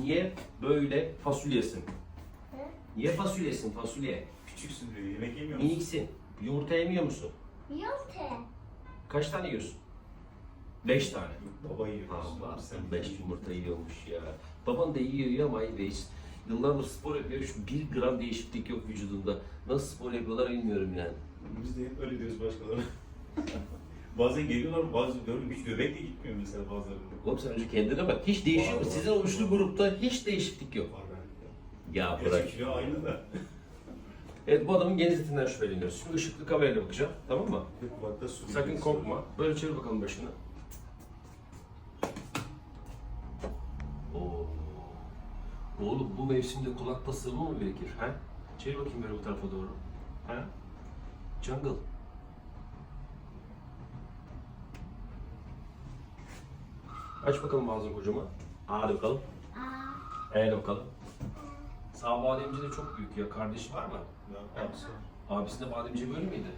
Niye böyle fasulyesin? Niye fasulyesin fasulye? Küçüksün diyor. Yemek yemiyor musun? Miniksin. Yumurta yemiyor musun? Ki. Kaç tane yiyorsun? Beş tane. Baba yiyor. Allah sen beş yumurta yiyormuş ya. Baban da yiyor ya ama iyi beş. Yıllardır spor yapıyor. Şu bir gram değişiklik yok vücudunda. Nasıl spor yapıyorlar bilmiyorum yani. Biz de hep öyle diyoruz başkalarına. Bazen geliyorlar, bazı gördüm hiç göbek de gitmiyor mesela bazılarında. Oğlum sen önce kendine bak. Hiç değişiyor mu? Var, var. Sizin oluşlu grupta hiç değişiklik yok. Var bende. Ya Gerçi bırak. kilo aynı da. Evet bu adamın genizletinden şüpheleniyoruz. Şimdi ışıklı kamerayla bakacağım. Tamam mı? Kulakta su Sakın korkma. var. Böyle çevir bakalım başını. Oo. Oğlum bu mevsimde kulakta sıvı mı birikir? He? Çevir bakayım böyle bu tarafa doğru. He? Jungle. Aç bakalım ağzını kocaman. Hadi bakalım. Eğil bakalım. Sağ bademci de çok büyük ya. Kardeşi var mı? Abisi var. Abisi de bademci böyle miydi?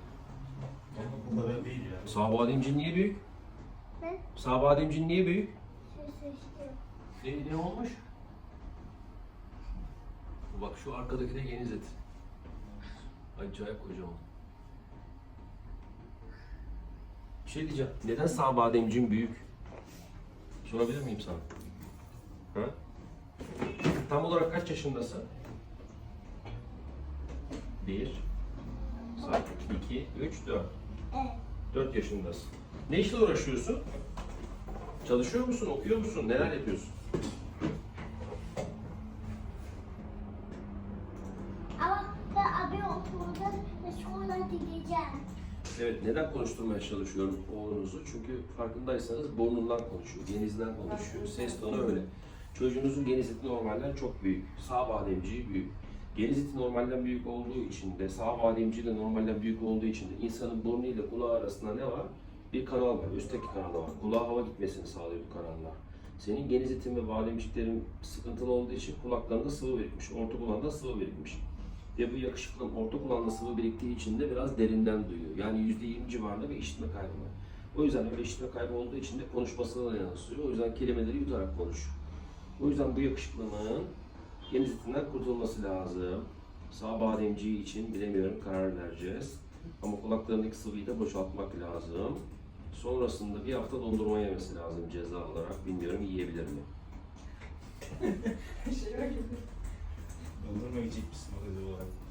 Bu kadar değil yani. Sağ bademci niye büyük? ne? Sağ bademci niye büyük? Şu seçtim. Ne, ne olmuş? Bak şu arkadaki de geniz et. Acayip kocaman. Bir şey diyeceğim. Neden sağ bademcin büyük? Sorabilir miyim sana? Ha? Tam olarak kaç yaşındasın? Bir, saat iki, üç, dört. Evet. Dört yaşındasın. Ne işle uğraşıyorsun? Çalışıyor musun, okuyor musun, neler yapıyorsun? Ama ben abi okulda ve sonra gideceğim. Evet, neden konuşturmaya çalışıyorum oğlunuzu? Çünkü farkındaysanız burnundan konuşuyor, genizden konuşuyor, ses tonu öyle. Çocuğunuzun geniz eti normalden çok büyük, sağ bademciği büyük. Geniz eti normalden büyük olduğu için de, sağ bademciği de normalden büyük olduğu için de insanın burnu ile kulağı arasında ne var? Bir kanal var, üstteki kanal var. Kulağa hava gitmesini sağlıyor bu kanallar. Senin geniz etin ve bademciklerin sıkıntılı olduğu için kulaklarında sıvı birikmiş, orta kulağında sıvı birikmiş. Ve bu yakışıklının orta kulağında sıvı biriktiği için de biraz derinden duyuyor. Yani %20 civarında bir işitme kaybı var. O yüzden öyle işitme kaybı olduğu için de konuşmasına da yansıyor. O yüzden kelimeleri yutarak konuşuyor. O yüzden bu yakışıklının geniz etinden kurtulması lazım. Sağ bademciği için bilemiyorum karar vereceğiz. Ama kulaklarındaki sıvıyı da boşaltmak lazım. Sonrasında bir hafta dondurma yemesi lazım ceza olarak. Bilmiyorum yiyebilir mi? Dondurma yiyecek misin o dedi olarak?